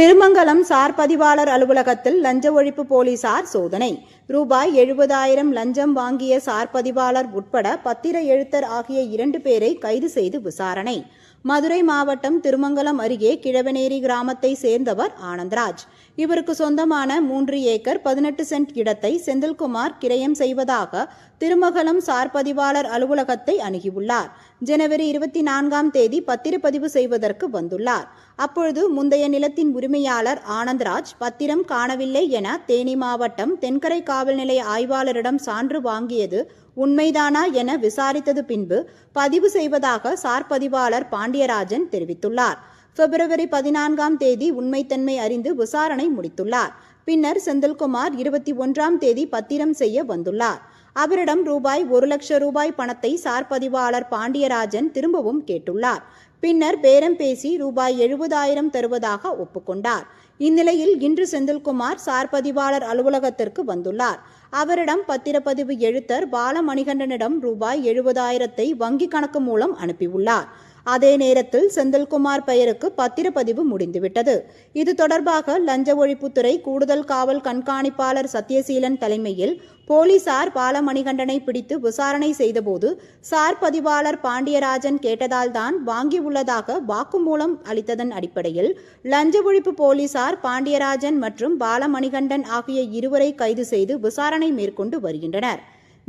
Thirumangalam sir பதிவாளர் அலுவலகத்தில் லஞ்ச ஒழிப்பு போலீசார் சோதனை. ரூபாய் எழுபதாயிரம் லஞ்சம் வாங்கிய சார் பதிவாளர் உட்பட பத்திர எழுத்தர் ஆகிய இரண்டு பேரை கைது செய்து விசாரணை. மதுரை மாவட்டம் திருமங்கலம் அருகே கிழவனேரி கிராமத்தை சேர்ந்தவர் ஆனந்த்ராஜ். இவருக்கு சொந்தமான மூன்று ஏக்கர் பதினெட்டு சென்ட் இடத்தை செந்தில்குமார் கிரயம் செய்வதாக திருமங்கலம் சார் பதிவாளர் அலுவலகத்தை அணுகியுள்ளார். ஜனவரி இருபத்தி நான்காம் தேதி பத்திரப்பதிவு செய்வதற்கு வந்துள்ளார். அப்பொழுது முந்தைய நிலத்தின் உரிமையாளர் ஆனந்தராஜ் பத்திரம் காணவில்லை என தேனி மாவட்டம் தென்கரை காவல் நிலைய ஆய்வாளரிடம் சான்று வாங்கியது உண்மைதானா என விசாரித்தது பின்பு பதிவு செய்வதாக சார் பதிவாளர் பாண்டியராஜன் தெரிவித்துள்ளார். பிப்ரவரி பதினான்காம் தேதி உண்மைத்தன்மை அறிந்து விசாரணை முடித்துள்ளார். பின்னர் செந்தில்குமார் இருபத்தி ஒன்றாம் தேதி பத்திரம் செய்ய வந்துள்ளார். அவரிடம் ரூபாய் ஒரு லட்சம் ரூபாய் பணத்தை சார் பதிவாளர் பாண்டியராஜன் திரும்பவும் கேட்டுள்ளார். பின்னர் பேரம் பேசி ரூபாய் எழுபதாயிரம் தருவதாக ஒப்புக்கொண்டார். இந்நிலையில் இன்று செந்தில்குமார் சார் பதிவாளர் அலுவலகத்திற்கு வந்துள்ளார். அவரிடம் பத்திரப்பதிவு எழுத்தர் பாலமணிகண்டனிடம் ரூபாய் எழுபதாயிரத்தை வங்கி கணக்கு மூலம் அனுப்பியுள்ளார். அதே நேரத்தில் செந்தில்குமார் பெயருக்கு பத்திரப்பதிவு முடிந்துவிட்டது. இது தொடர்பாக லஞ்ச ஒழிப்புத்துறை கூடுதல் காவல் கண்காணிப்பாளர் சத்யசீலன் தலைமையில் போலீசார் பாலமணிகண்டனை பிடித்து விசாரணை செய்தபோது சார் பதிவாளர் பாண்டியராஜன் கேட்டதால்தான் வாங்கியுள்ளதாக வாக்குமூலம் அளித்ததன் அடிப்படையில் லஞ்ச ஒழிப்பு போலீசார் பாண்டியராஜன் மற்றும் பாலமணிகண்டன் ஆகிய இருவரை கைது செய்து விசாரணை மேற்கொண்டு வருகின்றனர்.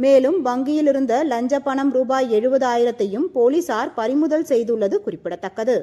மேலும் வங்கியில் இருந்த லஞ்ச பணம் ரூபாய் எழுபதாயிரத்தையும் போலீசார் பறிமுதல் செய்துள்ளது குறிப்பிடத்தக்கது.